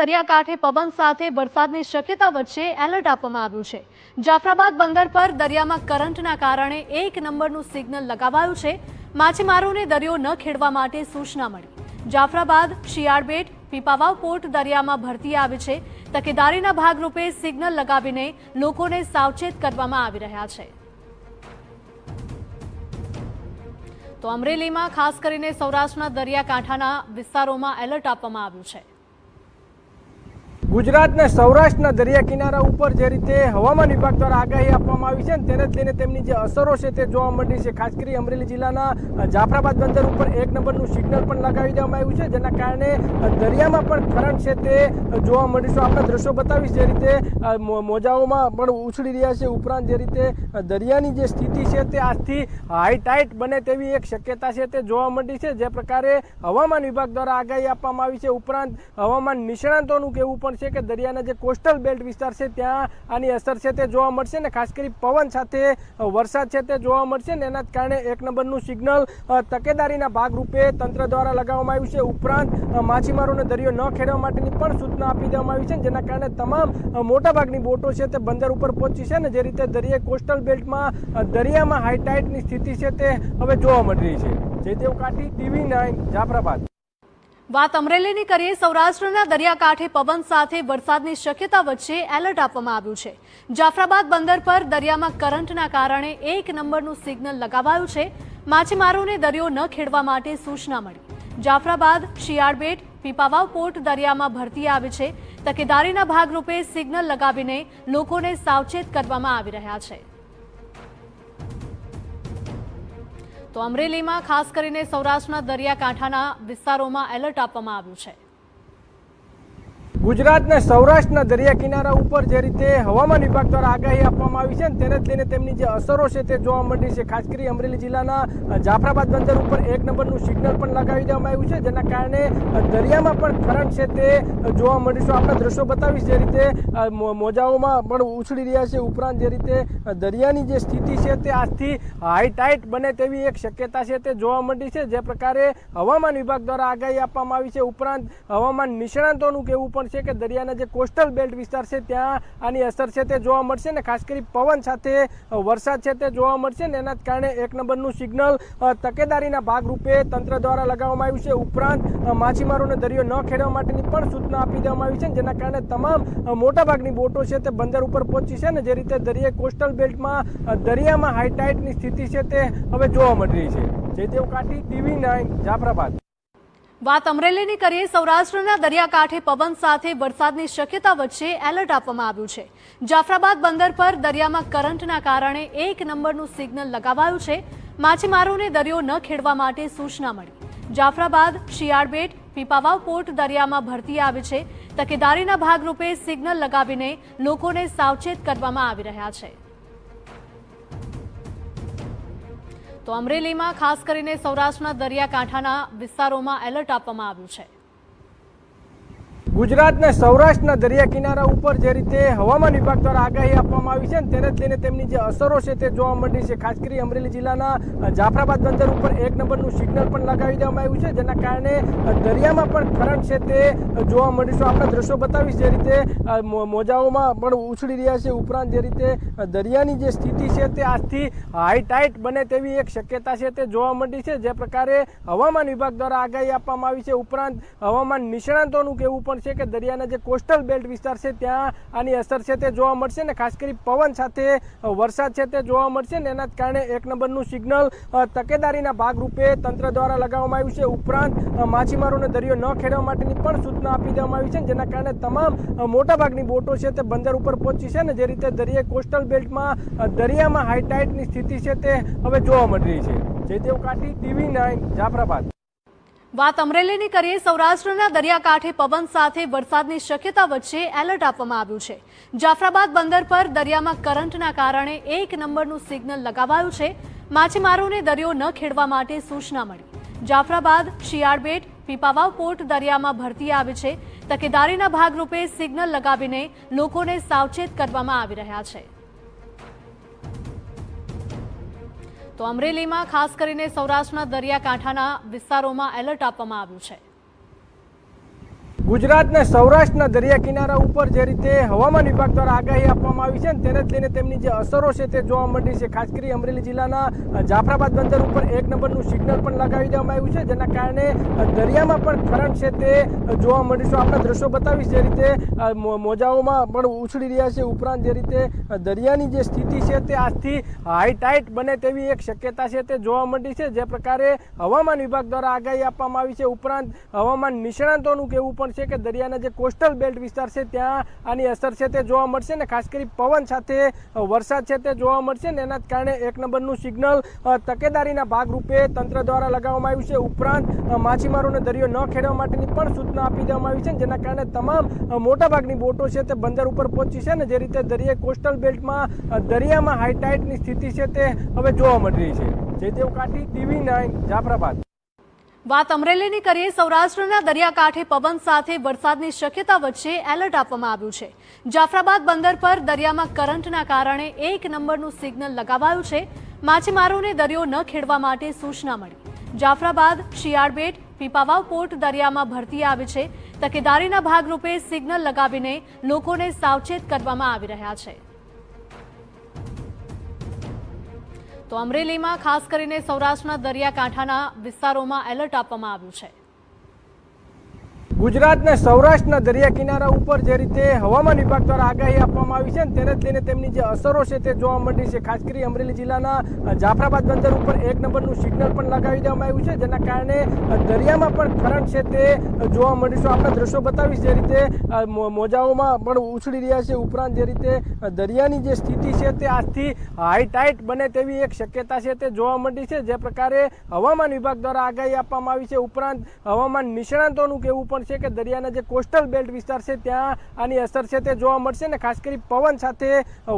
દરિયાકાંઠે પવન સાથે વરસાદની શક્યતા વચ્ચે એલર્ટ આપવામાં આવ્યું છે. જાફરાબાદ બંદર પર દરિયામાં કરંટના કારણે એક નંબરનું સિગ્નલ લગાવાયું છે. માછીમારોને દરિયો ન ખેડવા માટે સૂચના મળી. જાફરાબાદ, શિયાળબેટ, પીપાવાવ પોર્ટ દરિયામાં ભરતી આવી છે. તકેદારીના ભાગરૂપે સિગ્નલ લગાવીને લોકોને સાવચેત કરવામાં આવી રહ્યા છે. તો અમરેલીમાં ખાસ કરીને સૌરાષ્ટ્રના દરિયાકાંઠાના વિસ્તારોમાં એલર્ટ આપવામાં આવ્યું છે. ગુજરાતના સૌરાષ્ટ્રના દરિયા કિનારા ઉપર જે રીતે હવામાન વિભાગ દ્વારા આગાહી આપવામાં આવી છે ને તેને જ લઈને તેમની જે અસરો છે તે જોવા મળી છે. ખાસ કરી અમરેલી જિલ્લાના જાફરાબાદ બંદર ઉપર એક નંબરનું સિગ્નલ પણ લગાવી દેવામાં આવ્યું છે, જેના કારણે દરિયામાં પણ કરંટ છે તે જોવા મળી છે. આપણે દ્રશ્યો બતાવીશ જે રીતે મોજાઓમાં પણ ઉછળી રહ્યા છે. ઉપરાંત જે રીતે દરિયાની જે સ્થિતિ છે તે આજથી હાઈ ટાઈટ બને તેવી એક શક્યતા છે તે જોવા મળી છે. જે પ્રકારે હવામાન વિભાગ દ્વારા આગાહી આપવામાં આવી છે. ઉપરાંત હવામાન નિષ્ણાંતોનું કહેવું પણ છે કે દરિયાના જે કોસ્ટલ બેલ્ટ વિસ્તાર છે, ત્યાં આની અસર છે તે જોવા મળશે ને ખાસ કરી પવન સાથે વરસાદ છે તે જોવા મળશે ને એના જ કારણે એક નંબરનું સિગ્નલ તકેદારીના ભાગરૂપે તંત્ર દ્વારા લગાવવામાં આવ્યું છે. ઉપરાંત માછીમારોને દરિયો ન ખેડવા માટેની પણ સૂચના આપી દેવામાં આવી છે જેના કારણે તમામ મોટાભાગની બોટો છે તે બંદર ઉપર પહોંચી છે ને જે રીતે દરિયા કોસ્ટલ બેલ્ટમાં દરિયામાં હાઈટાઇટની સ્થિતિ છે તે હવે જોવા મળી રહી છે. Jaydev Kathi, TV nine, Jafrabad. વાત અમરેલીની કરીએ, સૌરાષ્ટ્રના દરિયાકાંઠે પવન સાથે વરસાદની શક્યતા વચ્ચે એલર્ટ આપવામાં આવ્યું છે. જાફરાબાદ બંદર પર દરિયામાં કરંટના કારણે એક નંબરનું સિગ્નલ લગાવાયું છે. માછીમારોને દરિયો ન ખેડવા માટે સૂચના મળી. જાફરાબાદ, શિયાળબેટ, પીપાવાવ પોર્ટ દરિયામાં ભરતી આવી છે. તકેદારીના ભાગરૂપે સિગ્નલ લગાવીને લોકોને સાવચેત કરવામાં આવી રહ્યા છે. તો અમરેલીમાં ખાસ કરીને સૌરાષ્ટ્રના દરિયાકાંઠાના વિસ્તારોમાં એલર્ટ આપવામાં આવ્યું છે. ગુજરાતના સૌરાષ્ટ્રના દરિયા કિનારા ઉપર જે રીતે હવામાન વિભાગ દ્વારા આગાહી આપવામાં આવી છે ને તેને લઈને તેમની જે અસરો છે તે જોવા મળી છે. ખાસ કરી અમરેલી જિલ્લાના જાફરાબાદ બંદર ઉપર એક નંબરનું સિગ્નલ પણ લગાવી દેવામાં આવ્યું છે, જેના કારણે દરિયામાં પણ કરંટ છે તે જોવા મળી છે. આપણે દ્રશ્યો બતાવીશ જે રીતે મોજાઓમાં પણ ઉછળી રહ્યા છે. ઉપરાંત જે રીતે દરિયાની જે સ્થિતિ છે તે આજથી હાઈ ટાઈટ બને તેવી એક શક્યતા છે તે જોવા મળી છે. જે પ્રકારે હવામાન વિભાગ દ્વારા આગાહી આપવામાં આવી છે. ઉપરાંત હવામાન નિષ્ણાંતોનું કહેવું પણ છે કે દરિયાના જે કોસ્ટલ બેલ્ટ વિસ્તાર છે ત્યાં આની અસર છે તે જોવા મળશે ને ખાસ કરી પવન સાથે વરસાદ છે તે જોવા મળશે ને એના કારણે એક નંબરનું સિગ્નલ તકેદારીના ભાગરૂપે તંત્ર દ્વારા લગાવવામાં આવ્યું છે. ઉપરાંત માછીમારોને દરિયો ન ખેડવા માટેની પણ સૂચના આપી દેવામાં આવી છે જેના કારણે તમામ મોટાભાગની બોટો છે તે બંદર ઉપર પહોંચી છે ને જે રીતે દરિયા કોસ્ટલ બેલ્ટમાં દરિયામાં હાઈટાઇટની સ્થિતિ છે તે હવે જોવા મળી રહી છે. Jaydev Kathi TV nine, Jafrabad. વાત અમરેલીની કરીએ, સૌરાષ્ટ્રના દરિયાકાંઠે પવન સાથે વરસાદની શક્યતા વચ્ચે એલર્ટ આપવામાં આવ્યું છે. જાફરાબાદ બંદર પર દરિયામાં કરંટના કારણે એક નંબરનું સિગ્નલ લગાવાયું છે. માછીમારોને દરિયો ન ખેડવા માટે સૂચના મળી. જાફરાબાદ, શિયાળબેટ, પીપાવાવ પોર્ટ દરિયામાં ભરતી આવી છે. તકેદારીના ભાગરૂપે સિગ્નલ લગાવીને લોકોને સાવચેત કરવામાં આવી રહ્યા છે. તો અમરેલીમાં ખાસ કરીને સૌરાષ્ટ્રના દરિયાકાંઠાના વિસ્તારોમાં એલર્ટ આપવામાં આવ્યું છે. ગુજરાતના સૌરાષ્ટ્રના દરિયા કિનારા ઉપર જે રીતે હવામાન વિભાગ દ્વારા આગાહી આપવામાં આવી છે ને તેને જ લઈને તેમની જે અસરો છે તે જોવા મળી છે. ખાસ કરી અમરેલી જિલ્લાના જાફરાબાદ બંદર ઉપર એક નંબરનું સિગ્નલ પણ લગાવી દેવામાં આવ્યું છે, જેના કારણે દરિયામાં પણ કરંટ છે તે જોવા મળી છે. આપણે દ્રશ્યો બતાવીશ જે રીતે મોજાઓમાં પણ ઉછળી રહ્યા છે. ઉપરાંત જે રીતે દરિયાની જે સ્થિતિ છે તે આજથી હાઈ ટાઈટ બને તેવી એક શક્યતા છે તે જોવા મળી છે. જે પ્રકારે હવામાન વિભાગ દ્વારા આગાહી આપવામાં આવી છે. ઉપરાંત હવામાન નિષ્ણાંતોનું કહેવું છે કે દરિયાના જે કોસ્ટલ બેલ્ટ વિસ્તાર છે, ત્યાં આની અસર છે તે જોવા મળશે ને ખાસ કરી પવન સાથે વરસાદ છે તે જોવા મળશે ને એના કારણે એક નંબરનું સિગ્નલ તકેદારીના ભાગરૂપે તંત્ર દ્વારા લગાવવામાં આવ્યું છે. ઉપરાંત માછીમારોને દરિયો ન ખેડવા માટેની પણ સૂચના આપી દેવામાં આવી છે જેના કારણે તમામ મોટાભાગની બોટો છે તે બંદર ઉપર પહોંચી છે ને જે રીતે દરિયા કોસ્ટલ બેલ્ટમાં દરિયામાં હાઈટાઇટની સ્થિતિ છે તે હવે જોવા મળી રહી છે. Jaydev Kathi TV nine, Jafrabad. વાત અમરેલીની કરીએ, સૌરાષ્ટ્રના દરિયાકાંઠે પવન સાથે વરસાદની શક્યતા વચ્ચે એલર્ટ આપવામાં આવ્યું છે. જાફરાબાદ બંદર પર દરિયામાં કરંટના કારણે એક નંબરનું સિગ્નલ લગાવાયું છે. માછીમારોને દરિયો ન ખેડવા માટે સૂચના મળી. જાફરાબાદ, શિયાળબેટ, પીપાવાવ પોર્ટ દરિયામાં ભરતી આવી છે. તકેદારીના ભાગરૂપે સિગ્નલ લગાવીને લોકોને સાવચેત કરવામાં આવી રહ્યા છે. તો અમરેલીમાં ખાસ કરીને સૌરાષ્ટ્રના દરિયાકાંઠાના વિસ્તારોમાં એલર્ટ આપવામાં આવ્યું છે. ગુજરાતના સૌરાષ્ટ્રના દરિયા કિનારા ઉપર જે રીતે હવામાન વિભાગ દ્વારા આગાહી આપવામાં આવી છે તેને જ લઈને તેમની જે અસરો છે તે જોવા મળી છે. ખાસ કરી અમરેલી જિલ્લાના જાફરાબાદ બંદર ઉપર એક નંબરનું સિગ્નલ પણ લગાવી દેવામાં આવ્યું છે, જેના કારણે દરિયામાં પણ કરંટ છે તે જોવા મળ્યું છે. આપણે દ્રશ્યો બતાવીશ જે રીતે મોજાઓમાં પણ ઉછળી રહ્યા છે. ઉપરાંત જે રીતે દરિયાની જે સ્થિતિ છે તે આજથી હાઈ બને તેવી એક શક્યતા છે તે જોવા મળી છે. જે પ્રકારે હવામાન વિભાગ દ્વારા આગાહી આપવામાં આવી છે. ઉપરાંત હવામાન નિષ્ણાંતોનું કહેવું પણ છે કે દરિયાના જે કોસ્ટલ બેલ્ટ વિસ્તાર છે, ત્યાં આની અસર છે તે જોવા મળશે ને ખાસ કરી પવન સાથે વરસાદ છે તે જોવા મળશે ને એના કારણે એક નંબરનું સિગ્નલ તકેદારીના ભાગરૂપે તંત્ર દ્વારા લગાવવામાં આવ્યું છે. ઉપરાંત માછીમારોને દરિયો ન ખેડવા માટેની પણ સૂચના આપી દેવામાં આવી છે જેના કારણે તમામ મોટાભાગની બોટો છે તે બંદર ઉપર પહોંચી છે ને જે રીતે દરિયાઈ કોસ્ટલ બેલ્ટમાં દરિયામાં હાઈટાઇટની સ્થિતિ છે તે હવે જોવા મળી રહી છે. Jaydev Kathi, TV nine, Jafrabad. વાત અમરેલીની કરીએ, સૌરાષ્ટ્રના દરિયાકાંઠે પવન સાથે વરસાદની શક્યતા વચ્ચે એલર્ટ આપવામાં આવ્યું છે. જાફરાબાદ બંદર પર દરિયામાં કરંટના કારણે એક નંબરનું સિગ્નલ લગાવાયું છે. માછીમારોને દરિયો ન ખેડવા માટે સૂચના મળી. જાફરાબાદ, શિયાળબેટ, પીપાવાવ પોર્ટ દરિયામાં ભરતી આવી છે. તકેદારીના ભાગરૂપે સિગ્નલ લગાવીને લોકોને સાવચેત કરવામાં આવી રહ્યા છે. તો અમરેલીમાં ખાસ કરીને સૌરાષ્ટ્રના દરિયાકાંઠાના વિસ્તારોમાં એલર્ટ આપવામાં આવ્યું છે. ગુજરાતના સૌરાષ્ટ્રના દરિયા કિનારા ઉપર જે રીતે હવામાન વિભાગ દ્વારા આગાહી આપવામાં આવી છે તેને જ લઈને તેમની જે અસરો છે તે જોવા મળી છે. ખાસ કરી અમરેલી જિલ્લાના જાફરાબાદ બંદર ઉપર એક નંબરનું સિગ્નલ પણ લગાવી દેવામાં આવ્યું છે, જેના કારણે દરિયામાં પણ કરંટ છે તે જોવા મળ્યું છે. આપણે દ્રશ્યો બતાવીશ જે રીતે મોજાઓમાં પણ ઉછળી રહ્યા છે. ઉપરાંત જે રીતે દરિયાની જે સ્થિતિ છે તે આજથી હાઈ ટાઈટ બને તેવી એક શક્યતા છે તે જોવા મળી છે. જે પ્રકારે હવામાન વિભાગ દ્વારા આગાહી આપવામાં આવી છે. ઉપરાંત હવામાન નિષ્ણાંતોનું કહેવું પણ છે કે દરિયાના જે કોસ્ટલ બેલ્ટ વિસ્તાર છે, ત્યાં આની અસર છે તે જોવા મળશે ને ખાસ કરી પવન સાથે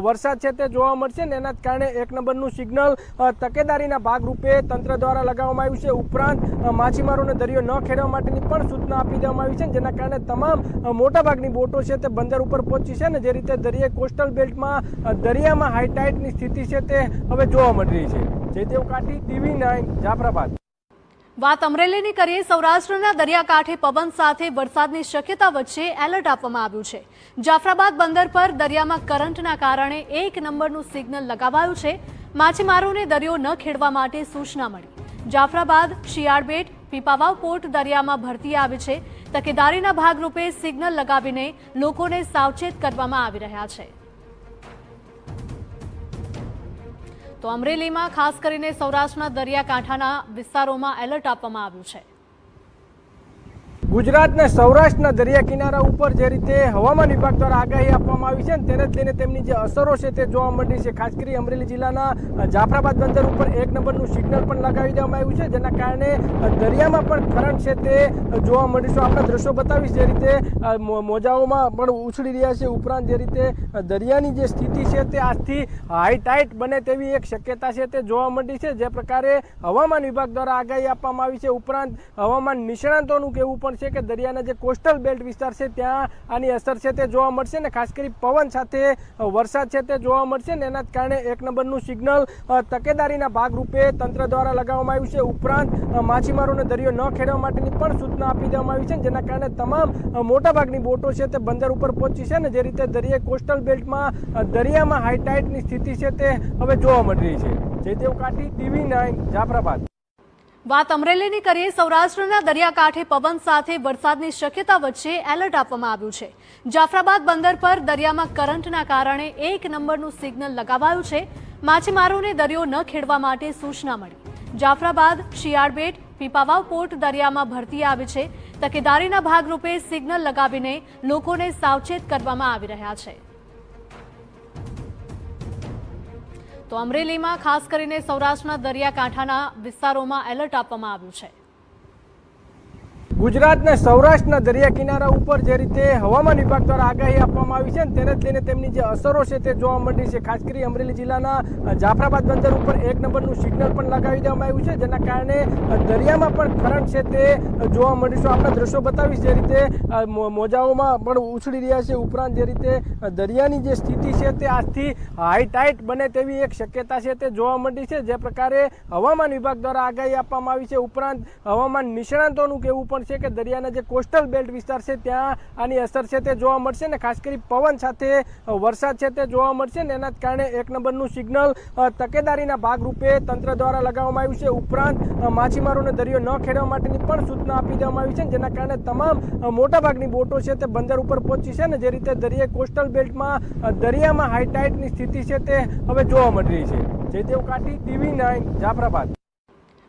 વરસાદ છે તે જોવા મળશે ને એના કારણે એક નંબરનું સિગ્નલ તકેદારીના ભાગરૂપે તંત્ર દ્વારા લગાવવામાં આવ્યું છે. ઉપરાંત માછીમારોને દરિયો ન ખેડવા માટેની પણ સૂચના આપી દેવામાં આવી છે જેના કારણે તમામ મોટાભાગની બોટો છે તે બંદર ઉપર પહોંચી છે ને જે રીતે દરિયાઈ કોસ્ટલ બેલ્ટમાં દરિયામાં હાઈટાઇટની સ્થિતિ છે તે હવે જોવા મળી રહી છે. Jaydev Kathi TV nine, Jafrabad. વાત અમરેલીની કરીએ, સૌરાષ્ટ્રના દરિયાકાંઠે પવન સાથે વરસાદની શક્યતા વચ્ચે એલર્ટ આપવામાં આવ્યું છે. જાફરાબાદ બંદર પર દરિયામાં કરંટના કારણે એક નંબરનું સિગ્નલ લગાવાયું છે. માછીમારોને દરિયો ન ખેડવા માટે સૂચના મળી. જાફરાબાદ, શિયાળબેટ, પીપાવાવ પોર્ટ દરિયામાં ભરતી આવી છે. તકેદારીના ભાગરૂપે સિગ્નલ લગાવીને લોકોને સાવચેત કરવામાં આવી રહ્યા છે. તો અમરેલીમાં ખાસ કરીને સૌરાષ્ટ્રના દરિયાકાંઠાના વિસ્તારોમાં એલર્ટ આપવામાં આવ્યું છે. ગુજરાતના સૌરાષ્ટ્રના દરિયા કિનારા ઉપર જે રીતે હવામાન વિભાગ દ્વારા આગાહી આપવામાં આવી છે ને તેને જ લઈને તેમની જે અસરો છે તે જોવા મળી છે. ખાસ કરી અમરેલી જિલ્લાના જાફરાબાદ બંદર ઉપર એક નંબરનું સિગ્નલ પણ લગાવી દેવામાં આવ્યું છે, જેના કારણે દરિયામાં પણ કરંટ છે તે જોવા મળીશું આપણે દ્રશ્યો બતાવીશ જે રીતે મોજાઓમાં પણ ઉછળી રહ્યા છે. ઉપરાંત જે રીતે દરિયાની જે સ્થિતિ છે તે આજથી હાઈ ટાઈટ બને તેવી એક શક્યતા છે તે જોવા મળી છે. જે પ્રકારે હવામાન વિભાગ દ્વારા આગાહી આપવામાં આવી છે. ઉપરાંત હવામાન નિષ્ણાંતોનું કહેવું પણ છે કે દરિયાના જે કોસ્ટલ બેલ્ટ વિસ્તાર છે, ત્યાં આની અસર છે તે જોવા મળશે ને ખાસ કરી પવન સાથે વરસાદ છે તે જોવા મળશે ને એના કારણે એક નંબરનું સિગ્નલ તકેદારીના ભાગરૂપે તંત્ર દ્વારા લગાવવામાં આવ્યું છે. ઉપરાંત માછીમારોને દરિયો ન ખેડવા માટેની પણ સૂચના આપી દેવામાં આવી છે જેના કારણે તમામ મોટાભાગની બોટો છે તે બંદર ઉપર પહોંચી છે ને જે રીતે દરિયાઈ કોસ્ટલ બેલ્ટમાં દરિયામાં હાઈટાઇટની સ્થિતિ છે તે હવે જોવા મળી રહી છે. Jaydev Kathi, TV nine, Jafrabad. વાત અમરેલીની કરીએ, સૌરાષ્ટ્રના દરિયાકાંઠે પવન સાથે વરસાદની શક્યતા વચ્ચે એલર્ટ આપવામાં આવ્યું છે. જાફરાબાદ બંદર પર દરિયામાં કરંટના કારણે એક નંબરનું સિગ્નલ લગાવાયું છે. માછીમારોને દરિયો ન ખેડવા માટે સૂચના મળી. જાફરાબાદ, શિયાળબેટ, પીપાવાવ પોર્ટ દરિયામાં ભરતી આવી છે. તકેદારીના ભાગરૂપે સિગ્નલ લગાવીને લોકોને સાવચેત કરવામાં આવી રહ્યા છે. તો અમરેલીમાં ખાસ કરીને સૌરાષ્ટ્રના દરિયાકાંઠાના વિસ્તારોમાં એલર્ટ આપવામાં આવ્યું છે. ગુજરાતના સૌરાષ્ટ્રના દરિયા કિનારા ઉપર જે રીતે હવામાન વિભાગ દ્વારા આગાહી આપવામાં આવી છે તેને જ લઈને તેમની જે અસરો છે તે જોવા મળી છે. ખાસ કરી અમરેલી જિલ્લાના જાફરાબાદ બંદર ઉપર એક નંબરનું સિગ્નલ પણ લગાવી દેવામાં આવ્યું છે, જેના કારણે દરિયામાં પણ કરંટ છે તે જોવા મળ્યું છે. આપણે દ્રશ્યો બતાવીશ જે રીતે મોજાઓમાં પણ ઉછળી રહ્યા છે. ઉપરાંત જે રીતે દરિયાની જે સ્થિતિ છે તે આજથી હાઈ બને તેવી એક શક્યતા છે તે જોવા મળી છે. જે પ્રકારે હવામાન વિભાગ દ્વારા આગાહી આપવામાં આવી છે. ઉપરાંત હવામાન નિષ્ણાંતોનું કહેવું પણ છે કે દરિયાના જે કોસ્ટલ બેલ્ટ વિસ્તાર છે, ત્યાં આની અસર છે તે જોવા મળશે ને ખાસ કરી પવન સાથે વરસાદ છે તે જોવા મળશે ને એના કારણે એક નંબરનું સિગ્નલ તકેદારીના ભાગરૂપે તંત્ર દ્વારા લગાવવામાં આવ્યું છે. ઉપરાંત માછીમારોને દરિયો ન ખેડવા માટેની પણ સૂચના આપી દેવામાં આવી છે જેના કારણે તમામ મોટાભાગની બોટો છે તે બંદર ઉપર પહોંચી છે ને જે રીતે દરિયાઈ કોસ્ટલ બેલ્ટમાં દરિયામાં હાઈટાઇટની સ્થિતિ છે તે હવે જોવા મળી રહી છે. Jaydev Kathi, TV nine, Jafrabad.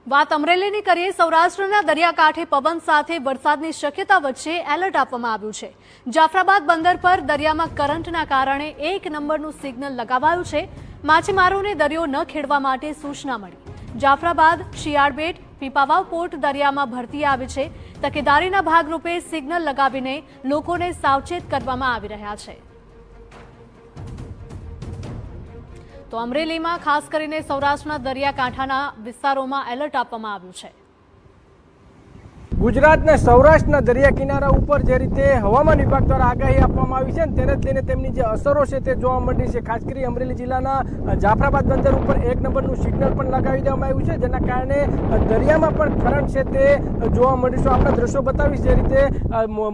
વાત અમરેલીની કરીએ, સૌરાષ્ટ્રના દરિયાકાંઠે પવન સાથે વરસાદની શક્યતા વચ્ચે એલર્ટ આપવામાં આવ્યું છે. જાફરાબાદ બંદર પર દરિયામાં કરંટના કારણે એક નંબરનું સિગ્નલ લગાવાયું છે. માછીમારોને દરિયો ન ખેડવા માટે સૂચના મળી. જાફરાબાદ, શિયાળબેટ, પીપાવાવ પોર્ટ દરિયામાં ભરતી આવી છે. તકેદારીના ભાગરૂપે સિગ્નલ લગાવીને લોકોને સાવચેત કરવામાં આવી રહ્યા છે. તો અમરેલીમાં ખાસ કરીને સૌરાષ્ટ્રના દરિયાકાંઠાના વિસ્તારોમાં એલર્ટ આપવામાં આવ્યું છે. ગુજરાતના સૌરાષ્ટ્રના દરિયા કિનારા ઉપર જે રીતે હવામાન વિભાગ દ્વારા આગાહી આપવામાં આવી છે તેને જ લઈને તેમની જે અસરો છે તે જોવા મળી છે. ખાસ કરી અમરેલી જિલ્લાના જાફરાબાદ બંદર ઉપર એક નંબરનું સિગ્નલ પણ લગાવી દેવામાં આવ્યું છે, જેના કારણે દરિયામાં પણ કરંટ છે તે જોવા મળ્યું છે. આપણે દ્રશ્યો બતાવીશ જે રીતે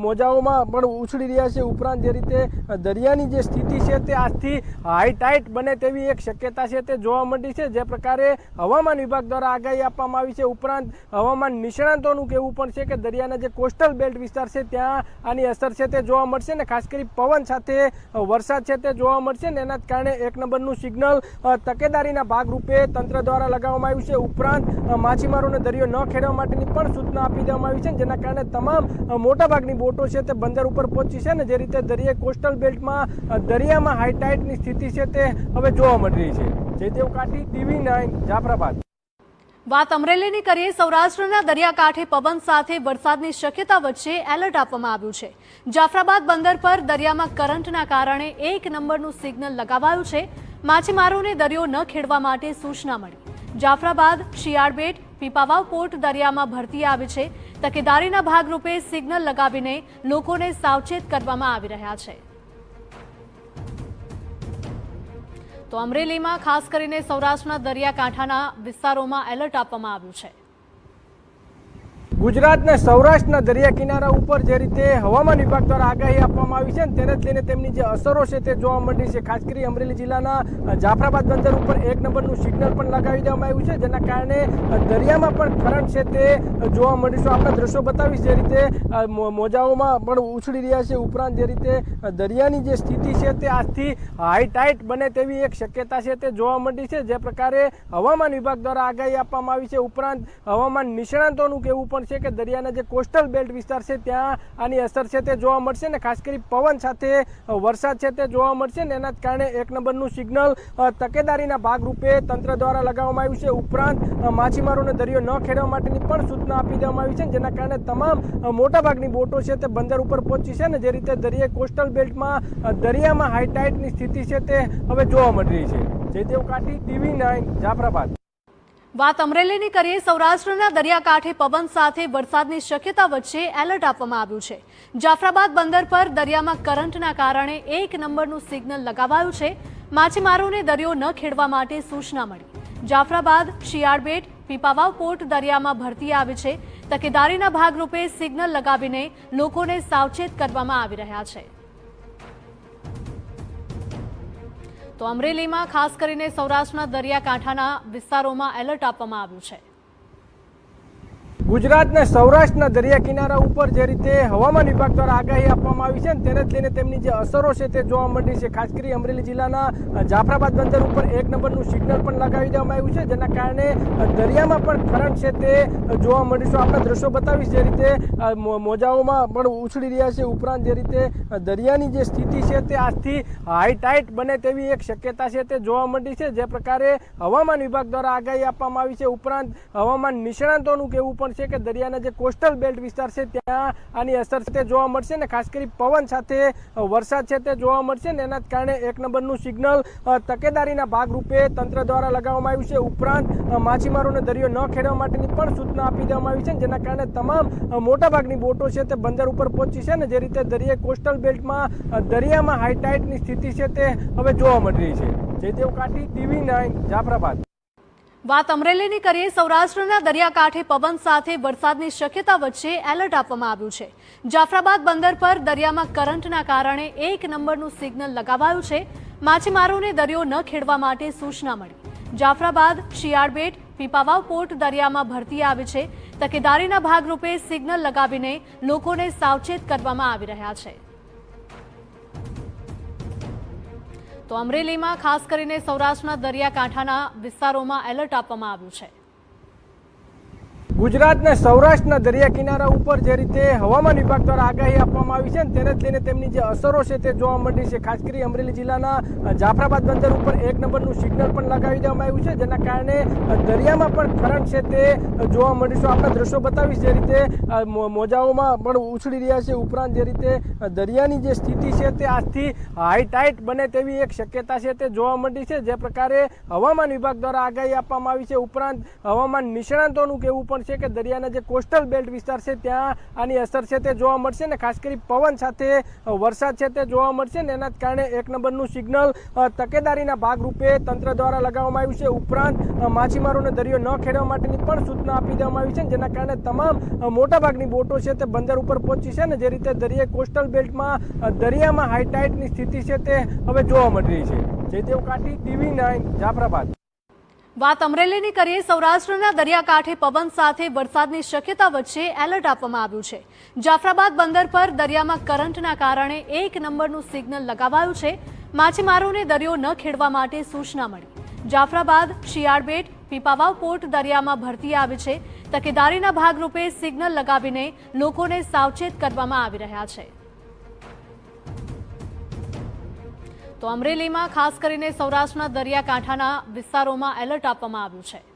મોજાઓમાં પણ ઉછળી રહ્યા છે. ઉપરાંત જે રીતે દરિયાની જે સ્થિતિ છે તે આજથી હાઈ બને તેવી એક શક્યતા છે તે જોવા મળી છે. જે પ્રકારે હવામાન વિભાગ દ્વારા આગાહી આપવામાં આવી છે. ઉપરાંત હવામાન નિષ્ણાંતોનું કહેવું પણ છે કે દરિયાના જે કોસ્ટલ બેલ્ટ વિસ્તાર છે, ત્યાં આની અસર છે તે જોવા મળશે ને ખાસ કરી પવન સાથે વરસાદ છે તે જોવા મળશે ને એના કારણે એક નંબરનું સિગ્નલ તકેદારીના ભાગરૂપે તંત્ર દ્વારા લગાવવામાં આવ્યું છે. ઉપરાંત માછીમારોને દરિયો ન ખેડવા માટેની પણ સૂચના આપી દેવામાં આવી છે જેના કારણે તમામ મોટાભાગની બોટો છે તે બંદર ઉપર પહોંચી છે ને જે રીતે દરિયા કોસ્ટલ બેલ્ટમાં દરિયામાં હાઈટાઇટની સ્થિતિ છે તે હવે જોવા મળી રહી છે. Jaydev Kathi, TV nine, Jafrabad. વાત અમરેલીની કરીએ, સૌરાષ્ટ્રના દરિયાકાંઠે પવન સાથે વરસાદની શક્યતા વચ્ચે એલર્ટ આપવામાં આવ્યું છે. જાફરાબાદ બંદર પર દરિયામાં કરંટના કારણે એક નંબરનું સિગ્નલ લગાવાયું છે. માછીમારોને દરિયો ન ખેડવા માટે સૂચના મળી. જાફરાબાદ, શિયાળબેટ, પીપાવાવ પોર્ટ દરિયામાં ભરતી આવી છે. તકેદારીના ભાગરૂપે સિગ્નલ લગાવીને લોકોને સાવચેત કરવામાં આવી રહ્યા છે. તો અમરેલીમાં ખાસ કરીને સૌરાષ્ટ્રના દરિયાકાંઠાના વિસ્તારોમાં એલર્ટ આપવામાં આવ્યું છે. ગુજરાતના સૌરાષ્ટ્રના દરિયા કિનારા ઉપર જે રીતે હવામાન વિભાગ દ્વારા આગાહી આપવામાં આવી છે ને તેને જ લઈને તેમની જે અસરો છે તે જોવા મળી છે. ખાસ કરી અમરેલી જિલ્લાના જાફરાબાદ બંદર ઉપર એક નંબરનું સિગ્નલ પણ લગાવી દેવામાં આવ્યું છે. જેના કારણે દરિયામાં પણ કરંટ છે તે જોવા મળીશું આપણે દ્રશ્યો બતાવીશ જે રીતે મોજાઓમાં પણ ઉછળી રહ્યા છે. ઉપરાંત જે રીતે દરિયાની જે સ્થિતિ છે તે આજથી હાઈ ટાઈટ બને તેવી એક શક્યતા છે તે જોવા મળી છે. જે પ્રકારે હવામાન વિભાગ દ્વારા આગાહી આપવામાં આવી છે. ઉપરાંત હવામાન નિષ્ણાંતોનું કહેવું પણ છે કે દરિયાના જે કોસ્ટલ બેલ્ટ વિસ્તાર છે, ત્યાં આની અસર છે તે જોવા મળશે ને ખાસ કરી પવન સાથે વરસાદ છે તે જોવા મળશે ને એના કારણે એક નંબરનું સિગ્નલ તકેદારીના ભાગરૂપે તંત્ર દ્વારા લગાવવામાં આવ્યું છે. ઉપરાંત માછીમારોને દરિયો ન ખેડવા માટેની પણ સૂચના આપી દેવામાં આવી છે જેના કારણે તમામ મોટાભાગની બોટો છે તે બંદર ઉપર પહોંચી છે ને જે રીતે દરિયા કોસ્ટલ બેલ્ટમાં દરિયામાં હાઈટાઇટની સ્થિતિ છે તે હવે જોવા મળી રહી છે. Jaydev Kathi, TV nine, Jafrabad. વાત અમરેલીની કરીએ, સૌરાષ્ટ્રના દરિયાકાંઠે પવન સાથે વરસાદની શક્યતા વચ્ચે એલર્ટ આપવામાં આવ્યું છે. જાફરાબાદ બંદર પર દરિયામાં કરંટના કારણે એક નંબરનું સિગ્નલ લગાવાયું છે. માછીમારોને દરિયો ન ખેડવા માટે સૂચના મળી. જાફરાબાદ, શિયાળબેટ, પીપાવાવ પોર્ટ દરિયામાં ભરતી આવી છે. તકેદારીના ભાગરૂપે સિગ્નલ લગાવીને લોકોને સાવચેત કરવામાં આવી રહ્યા છે. તો અમરેલીમાં ખાસ કરીને સૌરાષ્ટ્રના દરિયાકાંઠાના વિસ્તારોમાં એલર્ટ આપવામાં આવ્યું છે. ગુજરાતના સૌરાષ્ટ્રના દરિયા કિનારા ઉપર જે રીતે હવામાન વિભાગ દ્વારા આગાહી આપવામાં આવી છે ને તેને જ લઈને તેમની જે અસરો છે તે જોવા મળી છે. ખાસ કરી અમરેલી જિલ્લાના જાફરાબાદ બંદર ઉપર એક નંબરનું સિગ્નલ પણ લગાવી દેવામાં આવ્યું છે, જેના કારણે દરિયામાં પણ કરંટ છે તે જોવા મળ્યું છે. આપણે દ્રશ્યો બતાવીશ જે રીતે મોજાઓમાં પણ ઉછળી રહ્યા છે. ઉપરાંત જે રીતે દરિયાની જે સ્થિતિ છે તે આજથી હાઈ બને તેવી એક શક્યતા છે તે જોવા મળી છે. જે પ્રકારે હવામાન વિભાગ દ્વારા આગાહી આપવામાં આવી છે. ઉપરાંત હવામાન નિષ્ણાંતોનું કહેવું પણ છે કે દરિયાના જે કોસ્ટલ બેલ્ટ વિસ્તાર છે, ત્યાં આની અસર છે તે જોવા મળશે ને ખાસ કરી પવન સાથે વરસાદ છે તે જોવા મળશે ને એના કારણે એક નંબરનું સિગ્નલ તકેદારીના ભાગરૂપે તંત્ર દ્વારા લગાવવામાં આવ્યું છે. ઉપરાંત માછીમારોને દરિયો ન ખેડવા માટેની પણ સૂચના આપી દેવામાં આવી છે જેના કારણે તમામ મોટાભાગની બોટો છે તે બંદર ઉપર પહોંચી છે ને જે રીતે દરિયા કોસ્ટલ બેલ્ટમાં દરિયામાં હાઈટાઇટની સ્થિતિ છે તે હવે જોવા મળી રહી છે. Jaydev Kathi, TV nine, Jafrabad. વાત અમરેલીની કરીએ, સૌરાષ્ટ્રના દરિયાકાંઠે પવન સાથે વરસાદની શક્યતા વચ્ચે એલર્ટ આપવામાં આવ્યું છે. જાફરાબાદ બંદર પર દરિયામાં કરંટના કારણે એક નંબરનું સિગ્નલ લગાવાયું છે. માછીમારોને દરિયો ન ખેડવા માટે સૂચના મળી. જાફરાબાદ, શિયાળબેટ, પીપાવાવ પોર્ટ દરિયામાં ભરતી આવી છે. તકેદારીના ભાગરૂપે સિગ્નલ લગાવીને લોકોને સાવચેત કરવામાં આવી રહ્યા છે. તો અમરેલીમાં ખાસ કરીને સૌરાષ્ટ્રના દરિયાકાંઠાના વિસ્તારોમાં એલર્ટ આપવામાં આવ્યું છે. ગુજરાતના સૌરાષ્ટ્રના દરિયા કિનારા ઉપર જે રીતે હવામાન વિભાગ દ્વારા આગાહી આપવામાં આવી છે ને તેને જ લઈને તેમની જે અસરો છે તે જોવા મળી છે. ખાસ કરી અમરેલી જિલ્લાના જાફરાબાદ બંદર ઉપર એક નંબરનું સિગ્નલ પણ લગાવી દેવામાં આવ્યું છે, જેના કારણે દરિયામાં પણ કરંટ છે તે જોવા મળીશું આપણે દ્રશ્યો બતાવીશ જે રીતે મોજાઓમાં પણ ઉછળી રહ્યા છે. ઉપરાંત જે રીતે દરિયાની જે સ્થિતિ છે તે આજથી હાઈ બને તેવી એક શક્યતા છે તે જોવા મળી છે. જે પ્રકારે હવામાન વિભાગ દ્વારા આગાહી આપવામાં આવી છે. ઉપરાંત હવામાન નિષ્ણાંતોનું કહેવું પણ છે કે દરિયાના જે કોસ્ટલ બેલ્ટ વિસ્તાર છે, ત્યાં આની અસર છે તે જોવા મળશે ને ખાસ કરી પવન સાથે વરસાદ છે તે જોવા મળશે ને એના કારણે એક નંબરનું સિગ્નલ તકેદારીના ભાગરૂપે તંત્ર દ્વારા લગાવવામાં આવ્યું છે. ઉપરાંત માછીમારોને દરિયો ન ખેડવા માટેની પણ સૂચના આપી દેવામાં આવી છે જેના કારણે તમામ મોટાભાગની બોટો છે તે બંદર ઉપર પહોંચી છે ને જે રીતે દરિયાઈ કોસ્ટલ બેલ્ટમાં દરિયામાં હાઈટાઇટની સ્થિતિ છે તે હવે જોવા મળી રહી છે. Jaydev Kathi TV nine, Jafrabad. વાત અમરેલીની કરીએ, સૌરાષ્ટ્રના દરિયાકાંઠે પવન સાથે વરસાદની શક્યતા વચ્ચે એલર્ટ આપવામાં આવ્યું છે. જાફરાબાદ બંદર પર દરિયામાં કરંટના કારણે એક નંબરનું સિગ્નલ લગાવાયું છે. માછીમારોને દરિયો ન ખેડવા માટે સૂચના મળી. જાફરાબાદ, શિયાળબેટ, પીપાવાવ પોર્ટ દરિયામાં ભરતી આવી છે. તકેદારીના ભાગરૂપે સિગ્નલ લગાવીને લોકોને સાવચેત કરવામાં આવી રહ્યા છે. તો અમરેલીમાં ખાસ કરીને સૌરાષ્ટ્રના દરિયાકાંઠાના વિસ્તારોમાં એલર્ટ આપવામાં આવ્યું છે.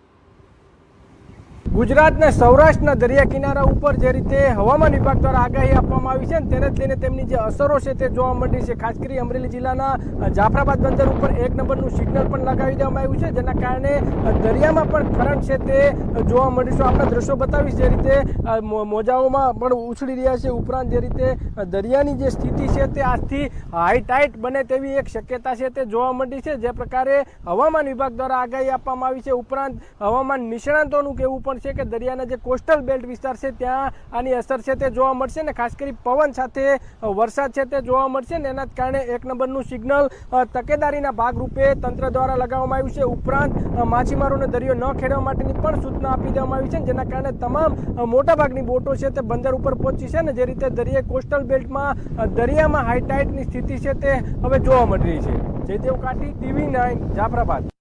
ગુજરાતના સૌરાષ્ટ્રના દરિયા કિનારા ઉપર જે રીતે હવામાન વિભાગ દ્વારા આગાહી આપવામાં આવી છે ને તેને જ લઈને તેમની જે અસરો છે તે જોવા મળી છે. ખાસ કરી અમરેલી જિલ્લાના જાફરાબાદ બંદર ઉપર એક નંબરનું સિગ્નલ પણ લગાવી દેવામાં આવ્યું છે, જેના કારણે દરિયામાં પણ કરંટ છે તે જોવા મળીશું આપણે દ્રશ્યો બતાવીશ જે રીતે મોજાઓમાં પણ ઉછળી રહ્યા છે. ઉપરાંત જે રીતે દરિયાની જે સ્થિતિ છે તે આજથી હાઈ ટાઈટ બને તેવી એક શક્યતા છે તે જોવા મળી છે. જે પ્રકારે હવામાન વિભાગ દ્વારા આગાહી આપવામાં આવી છે. ઉપરાંત હવામાન નિષ્ણાંતોનું કહેવું પણ છે કે દરિયાના જે કોસ્ટલ બેલ્ટ વિસ્તાર છે ત્યાં આની અસર છે તે જોવા મળશે ને ખાસ કરી પવન સાથે વરસાદ છે તે જોવા મળશે ને એના કારણે એક નંબરનું સિગ્નલ તકેદારીના ભાગરૂપે તંત્ર દ્વારા લગાવવામાં આવ્યું છે. ઉપરાંત માછીમારોને દરિયો ન ખેડવા માટેની પણ સૂચના આપી દેવામાં આવી છે જેના કારણે તમામ મોટાભાગની બોટો છે તે બંદર ઉપર પહોંચી છે ને જે રીતે દરિયા કોસ્ટલ બેલ્ટમાં દરિયામાં હાઈટાઇટની સ્થિતિ છે તે હવે જોવા મળી રહી છે. Jaydev Kathi, TV nine, Jafrabad.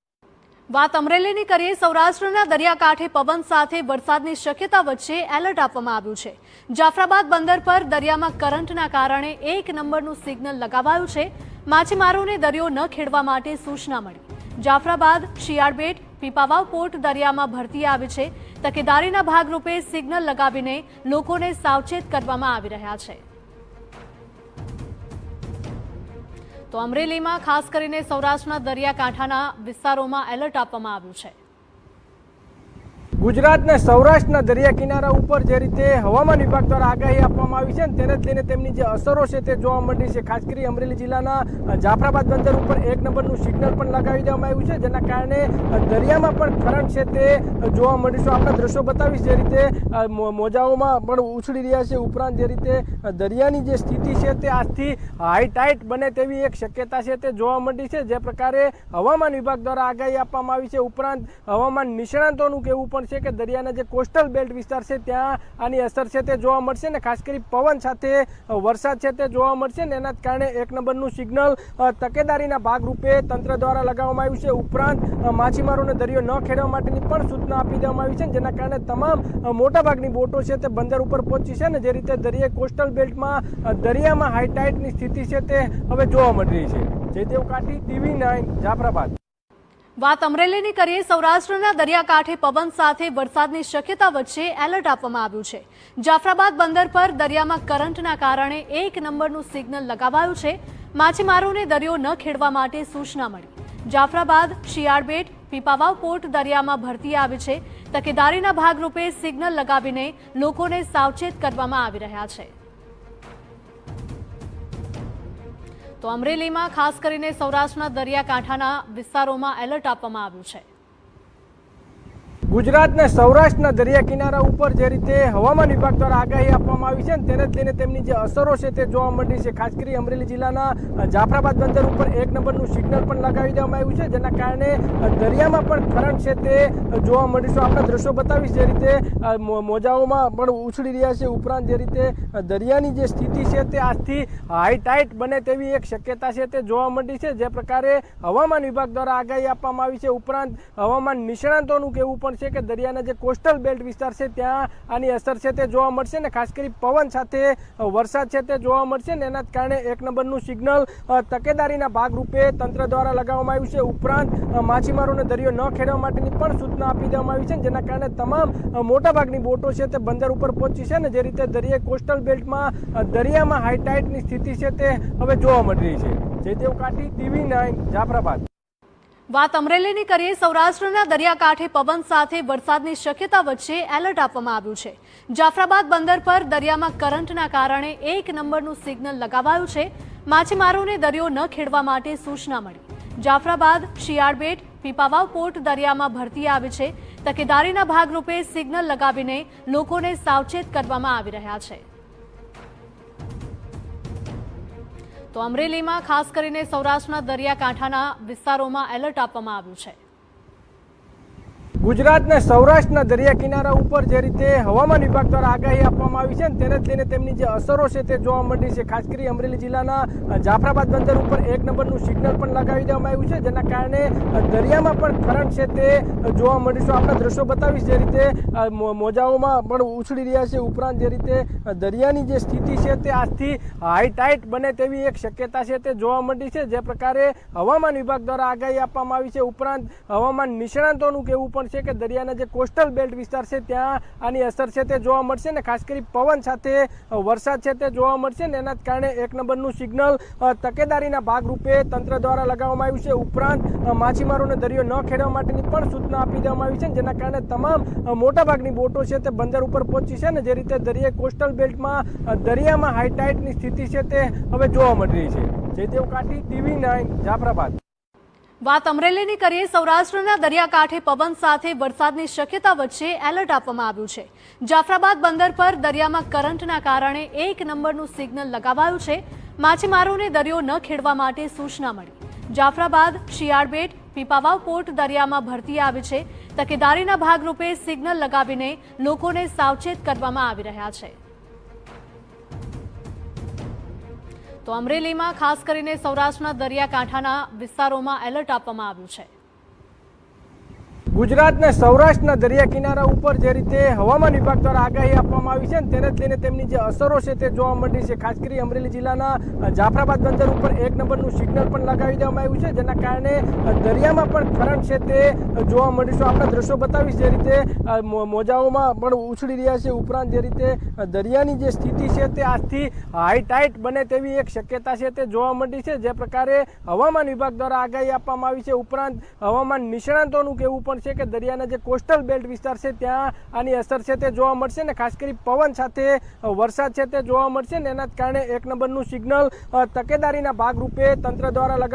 વાત અમરેલીની કરીએ, સૌરાષ્ટ્રના દરિયાકાંઠે પવન સાથે વરસાદની શક્યતા વચ્ચે એલર્ટ આપવામાં આવ્યું છે. જાફરાબાદ બંદર પર દરિયામાં કરંટના કારણે એક નંબરનું સિગ્નલ લગાવાયું છે. માછીમારોને દરિયો ન ખેડવા માટે સૂચના મળી. જાફરાબાદ, શિયાળબેટ, પીપાવાવ પોર્ટ દરિયામાં ભરતી આવે છે. તકેદારીના ભાગરૂપે સિગ્નલ લગાવીને લોકોને સાવચેત કરવામાં આવી રહ્યા છે. તો અમરેલીમાં ખાસ કરીને સૌરાષ્ટ્રના દરિયાકાંઠાના વિસ્તારોમાં એલર્ટ આપવામાં આવ્યું છે. ગુજરાતના સૌરાષ્ટ્રના દરિયા કિનારા ઉપર જે રીતે હવામાન વિભાગ દ્વારા આગાહી આપવામાં આવી છે ને તેને જ લઈને તેમની જે અસરો છે તે જોવા મળી છે. ખાસ કરી અમરેલી જિલ્લાના જાફરાબાદ બંદર ઉપર એક નંબરનું સિગ્નલ પણ લગાવી દેવામાં આવ્યું છે, જેના કારણે દરિયામાં પણ કરંટ છે તે જોવા મળ્યું છે. આપણે દ્રશ્યો બતાવીશ જે રીતે મોજાઓમાં પણ ઉછળી રહ્યા છે. ઉપરાંત જે રીતે દરિયાની જે સ્થિતિ છે તે આજથી હાઈ બને તેવી એક શક્યતા છે તે જોવા મળી છે. જે પ્રકારે હવામાન વિભાગ દ્વારા આગાહી આપવામાં આવી છે. ઉપરાંત હવામાન નિષ્ણાંતોનું કહેવું પણ છે કે દરિયાના જે કોસ્ટલ બેલ્ટ વિસ્તાર છે, ત્યાં આની અસર છે તે જોવા મળશે ને ખાસ કરી પવન સાથે વરસાદ છે તે જોવા મળશે ને એના કારણે એક નંબરનું સિગ્નલ તકેદારીના ભાગરૂપે તંત્ર દ્વારા લગાવવામાં આવ્યું છે. ઉપરાંત માછીમારોને દરિયો ન ખેડવા માટેની પણ સૂચના આપી દેવામાં આવી છે જેના કારણે તમામ મોટાભાગની બોટો છે તે બંદર ઉપર પહોંચી છે ને જે રીતે દરિયાઈ કોસ્ટલ બેલ્ટમાં દરિયામાં હાઈટાઇટની સ્થિતિ છે તે હવે જોવા મળી રહી છે. Jaydev Kathi, TV nine, Jafrabad. વાત અમરેલીની કરીએ, સૌરાષ્ટ્રના દરિયાકાંઠે પવન સાથે વરસાદની શક્યતા વચ્ચે એલર્ટ આપવામાં આવ્યું છે. જાફરાબાદ બંદર પર દરિયામાં કરંટના કારણે એક નંબરનું સિગ્નલ લગાવાયું છે. માછીમારોને દરિયો ન ખેડવા માટે સૂચના મળી. જાફરાબાદ, શિયાળબેટ, પીપાવાવ પોર્ટ દરિયામાં ભરતી આવી છે. તકેદારીના ભાગરૂપે સિગ્નલ લગાવીને લોકોને સાવચેત કરવામાં આવી રહ્યા છે. તો અમરેલીમાં ખાસ કરીને સૌરાષ્ટ્રના દરિયાકાંઠાના વિસ્તારોમાં એલર્ટ આપવામાં આવ્યું છે. ગુજરાતના સૌરાષ્ટ્રના દરિયા કિનારા ઉપર જે રીતે હવામાન વિભાગ દ્વારા આગાહી આપવામાં આવી છે ને તેને જ લઈને તેમની જે અસરો છે તે જોવા મળી છે. ખાસ કરી અમરેલી જિલ્લાના જાફરાબાદ બંદર ઉપર એક નંબરનું સિગ્નલ પણ લગાવી દેવામાં આવ્યું છે, જેના કારણે દરિયામાં પણ કરંટ છે તે જોવા મળ્યું છે. આપણે દ્રશ્યો બતાવીશ જે રીતે મોજાઓમાં પણ ઉછળી રહ્યા છે. ઉપરાંત જે રીતે દરિયાની જે સ્થિતિ છે તે આજથી હાઈ બને તેવી એક શક્યતા છે તે જોવા મળી છે. જે પ્રકારે હવામાન વિભાગ દ્વારા આગાહી આપવામાં આવી છે. ઉપરાંત હવામાન નિષ્ણાંતોનું કહેવું પણ છે કે દરિયાના જે કોસ્ટલ બેલ્ટ વિસ્તાર છે, ત્યાં આની અસર છે તે જોવા મળશે ને ખાસ કરી પવન સાથે વરસાદ છે તે જોવા મળશે ને એના કારણે એક નંબરનું સિગ્નલ તકેદારીના ભાગરૂપે તંત્ર દ્વારા લગાવવામાં આવ્યું છે. ઉપરાંત માછીમારોને દરિયો ન ખેડવા માટેની પણ સૂચના આપી દેવામાં આવી છે જેના કારણે તમામ મોટાભાગની બોટો છે તે બંદર ઉપર પહોંચી છે ને જે રીતે દરિયાઈ કોસ્ટલ બેલ્ટમાં દરિયામાં હાઈટાઇટની સ્થિતિ છે તે હવે જોવા મળી રહી છે. Jaydev Kathi, TV nine, Jafrabad. વાત અમરેલીની કરીએ, સૌરાષ્ટ્રના દરિયાકાંઠે પવન સાથે વરસાદની શક્યતા વચ્ચે એલર્ટ આપવામાં આવ્યું છે. જાફરાબાદ બંદર પર દરિયામાં કરંટના કારણે એક નંબરનું સિગ્નલ લગાવાયું છે. માછીમારોને દરિયો ન ખેડવા માટે સૂચના મળી. જાફરાબાદ, શિયાળબેટ, પીપાવાવ પોર્ટ દરિયામાં ભરતી આવી છે. તકેદારીના ભાગરૂપે સિગ્નલ લગાવીને લોકોને સાવચેત કરવામાં આવી રહ્યા છે. તો અમરેલીમાં ખાસ કરીને સૌરાષ્ટ્રના દરિયાકાંઠાના વિસ્તારોમાં એલર્ટ આપવામાં આવ્યું છે. ગુજરાતના સૌરાષ્ટ્રના દરિયા કિનારા ઉપર જે રીતે હવામાન વિભાગ દ્વારા આગાહી આપવામાં આવી છે ને તેને લઈને તેમની જે અસરો છે તે જોવા મળી છે. ખાસ કરી અમરેલી જિલ્લાના જાફરાબાદ બંદર ઉપર એક નંબરનું સિગ્નલ પણ લગાવી દેવામાં આવ્યું છે, જેના કારણે દરિયામાં પણ કરંટ છે તે જોવા મળીશું આપણે દ્રશ્યો બતાવીશ જે રીતે મોજાઓમાં પણ ઉછળી રહ્યા છે. ઉપરાંત જે રીતે દરિયાની જે સ્થિતિ છે તે આજથી હાઈ ટાઈટ બને તેવી એક શક્યતા છે તે જોવા મળી છે. જે પ્રકારે હવામાન વિભાગ દ્વારા આગાહી આપવામાં આવી છે. ઉપરાંત હવામાન નિષ્ણાંતોનું કહેવું પણ છે કે દરિયાના જે કોસ્ટલ બેલ્ટ વિસ્તાર છે, ત્યાં આની અસર છે તે જોવા મળશે ને ખાસ કરી પવન સાથે વરસાદ છે તે જોવા મળશે ને એના કારણે એક નંબરનું સિગ્નલ તકેદારીના ભાગરૂપે તંત્ર દ્વારા લગાવવામાં આવ્યું છે. ઉપરાંત માછીમારોને દરિયો ન ખેડવા માટેની પણ સૂચના આપી દેવામાં આવી છે જેના કારણે તમામ મોટાભાગની બોટો છે તે બંદર ઉપર પહોંચી છે ને જે રીતે દરિયા કોસ્ટલ બેલ્ટમાં દરિયામાં હાઈટાઇટની સ્થિતિ છે તે હવે જોવા મળી રહી છે. Jaydev Kathi, TV nine, Jafrabad. વાત અમરેલીની કરીએ, સૌરાષ્ટ્રના દરિયાકાંઠે પવન સાથે વરસાદની શક્યતા વચ્ચે એલર્ટ આપવામાં આવ્યું છે. જાફરાબાદ બંદર પર દરિયામાં કરંટના કારણે એક નંબરનું સિગ્નલ લગાવાયું છે. માછીમારોને દરિયો ન ખેડવા માટે સૂચના મળી. જાફરાબાદ, શિયાળબેટ, પીપાવાવ પોર્ટ દરિયામાં ભરતી આવી છે. તકેદારીના ભાગરૂપે સિગ્નલ લગાવીને લોકોને સાવચેત કરવામાં આવી રહ્યા છે. તો અમરેલીમાં ખાસ કરીને સૌરાષ્ટ્રના દરિયાકાંઠાના વિસ્તારોમાં એલર્ટ આપવામાં આવ્યું છે. ગુજરાતના સૌરાષ્ટ્રના દરિયા કિનારા ઉપર જે રીતે હવામાન વિભાગ દ્વારા આગાહી આપવામાં આવી છે ને તેને લઈને તેમની જે અસરો છે તે જોવા મળી છે. ખાસ કરી અમરેલી જિલ્લાના જાફરાબાદ બંદર ઉપર એક નંબરનું સિગ્નલ પણ લગાવી દેવામાં આવ્યું છે, જેના કારણે દરિયામાં પણ કરંટ છે તે જોવા મળીશું આપણે દ્રશ્યો બતાવીશ જે રીતે મોજાઓમાં પણ ઉછળી રહ્યા છે. ઉપરાંત જે રીતે દરિયાની જે સ્થિતિ છે તે આજથી હાઈ બને તેવી એક શક્યતા છે તે જોવા મળી છે. જે પ્રકારે હવામાન વિભાગ દ્વારા આગાહી આપવામાં આવી છે. ઉપરાંત હવામાન નિષ્ણાંતોનું કહેવું પણ છે કે દરિયાના જે કોસ્ટલ બેલ્ટ વિસ્તાર છે, ત્યાં આની અસર છે તે જોવા મળશે ને? ખાસ કરી પવન સાથે વરસાદ છે તે જોવા મળશે ને? એના કારણે એક નંબરનું સિગ્નલ તકેદારીના ભાગરૂપે તંત્ર દ્વારા લગા